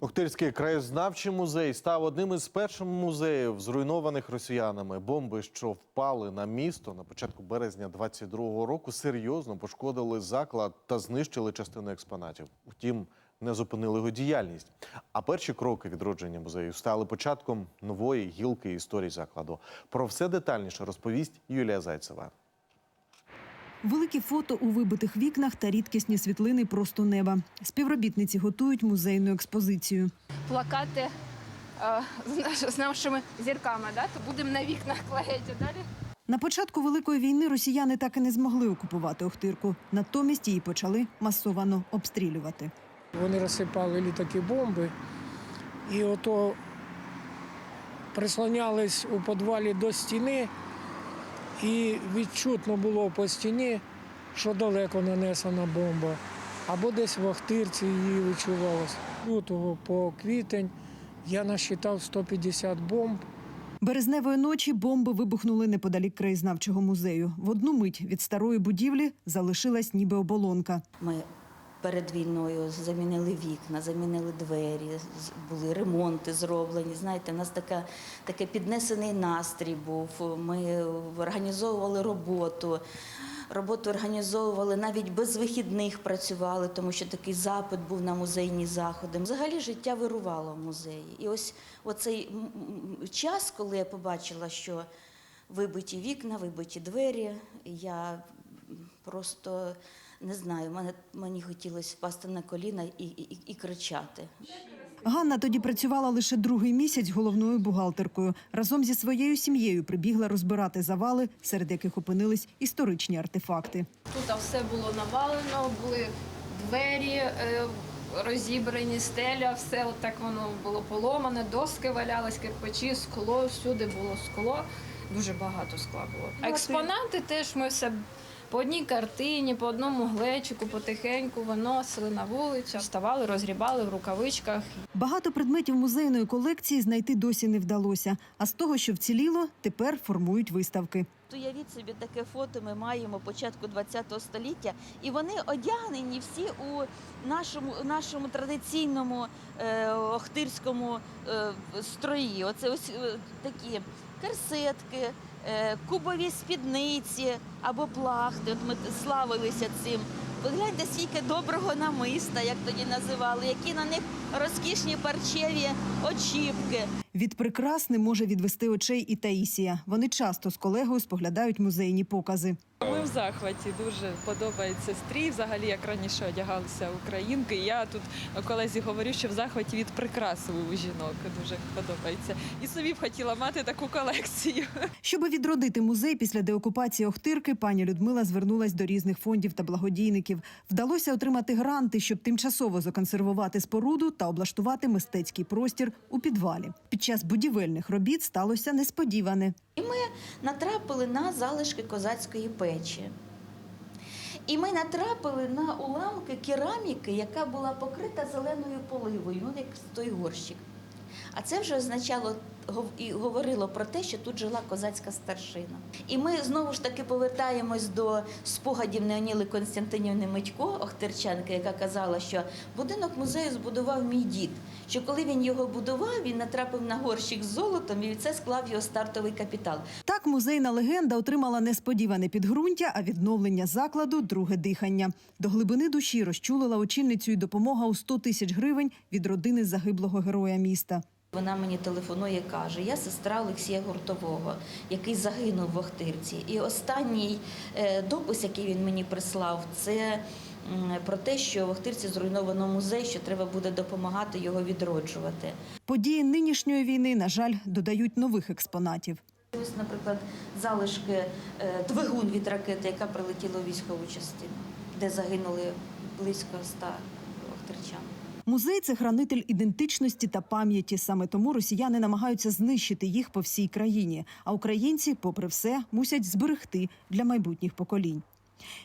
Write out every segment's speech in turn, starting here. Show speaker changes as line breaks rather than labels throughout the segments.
Охтирський краєзнавчий музей став одним із перших музеїв, зруйнованих росіянами. Бомби, що впали на місто на початку березня 22-го року, серйозно пошкодили заклад та знищили частину експонатів. Втім, не зупинили його діяльність. А перші кроки відродження музею стали початком нової гілки історії закладу. Про все детальніше розповість Юлія Зайцева.
Великі фото у вибитих вікнах та рідкісні світлини просто неба. Співробітниці готують музейну експозицію.
плакати е, з, наш- з нашими зірками, да? то будемо на вікнах клеїти далі.
На початку великої війни росіяни так і не змогли окупувати Охтирку. Натомість її почали масовано обстрілювати.
Вони розсипали літаки бомби і ото прислонялись у підвалі до стіни, і відчутно було по стіні, що далеко нанесена бомба. Або десь в Охтирці її відчувалось. Лютого по квітень я насчитав 150 бомб.
Березневої ночі бомби вибухнули неподалік краєзнавчого музею. В одну мить від старої будівлі залишилась ніби оболонка.
Ми перед війною замінили вікна, замінили двері, були ремонти зроблені. Знаєте, у нас така, такий піднесений настрій був. Ми організовували роботу. Роботу організовували навіть без вихідних працювали, тому що такий запит був на музейні заходи. Взагалі життя вирувало в музеї. І ось оцей час, коли я побачила, що вибиті вікна, вибиті двері, я просто не знаю, мене, мені хотілося впасти на коліна і, і, і кричати.
Ганна тоді працювала лише другий місяць головною бухгалтеркою. Разом зі своєю сім'єю прибігла розбирати завали, серед яких опинились історичні артефакти.
Тут все було навалено, були двері е, розібрані, стеля, все отак воно було поломане, доски валялись, кирпичі, скло, всюди було скло. Дуже багато скла було. Експонати теж ми все по одній картині, по одному глечику, потихеньку виносили на вулицю, вставали, розгрібали в рукавичках.
Багато предметів музейної колекції знайти досі не вдалося. А з того, що вціліло, тепер формують виставки.
Уявіть собі, таке фото ми маємо початку ХХ століття, і вони одягнені всі у нашому, нашому традиційному е, охтирському е, строї. Оце ось е, такі керсетки, е, кубові спідниці або плахти. От ми славилися цим. Погляньте, скільки доброго намиста, як тоді називали, які на них розкішні парчеві очіпки.
Від прикрас не може відвести очей і Таїсія. Вони часто з колегою споглядають музейні покази.
Ми в захваті дуже подобається стрій. Взагалі, як раніше одягалися українки. Я тут колезі говорю, що в захваті від прикраси у жінок дуже подобається. І собі б хотіла мати таку колекцію.
Щоб відродити музей після деокупації Охтирки, пані Людмила звернулась до різних фондів та благодійників. Вдалося отримати гранти, щоб тимчасово законсервувати споруду та облаштувати мистецький простір у підвалі. Під час будівельних робіт сталося несподіване.
І ми натрапили на залишки козацької печі. І ми натрапили на уламки кераміки, яка була покрита зеленою поливою, ну як той горщик. А це вже означало і говорило про те, що тут жила козацька старшина. І ми знову ж таки повертаємось до спогадів Неоніли Константинівни Митько, Охтерченки, яка казала, що будинок музею збудував мій дід. Що коли він його будував, він натрапив на горщик з золотом і це склав його стартовий капітал.
Так музейна легенда отримала несподіване підґрунтя, а відновлення закладу друге дихання. До глибини душі розчулила очільницю і допомога у 100 тисяч гривень від родини загиблого героя міста.
Вона мені телефонує, каже: я сестра Олексія Гуртового, який загинув в Охтирці. І останній е, допис, який він мені прислав, це про те, що в Охтирці зруйновано музей, що треба буде допомагати його відроджувати.
Події нинішньої війни, на жаль, додають нових експонатів.
Ось, наприклад, залишки е, двигун від ракети, яка прилетіла у військову частину, де загинули близько ста охтирчан.
Музей це хранитель ідентичності та пам'яті. Саме тому росіяни намагаються знищити їх по всій країні. А українці, попри все, мусять зберегти для майбутніх поколінь.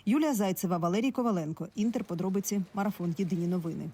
Юлія Зайцева, Валерій Коваленко. Інтер. Подробиці. Марафон. Єдині новини.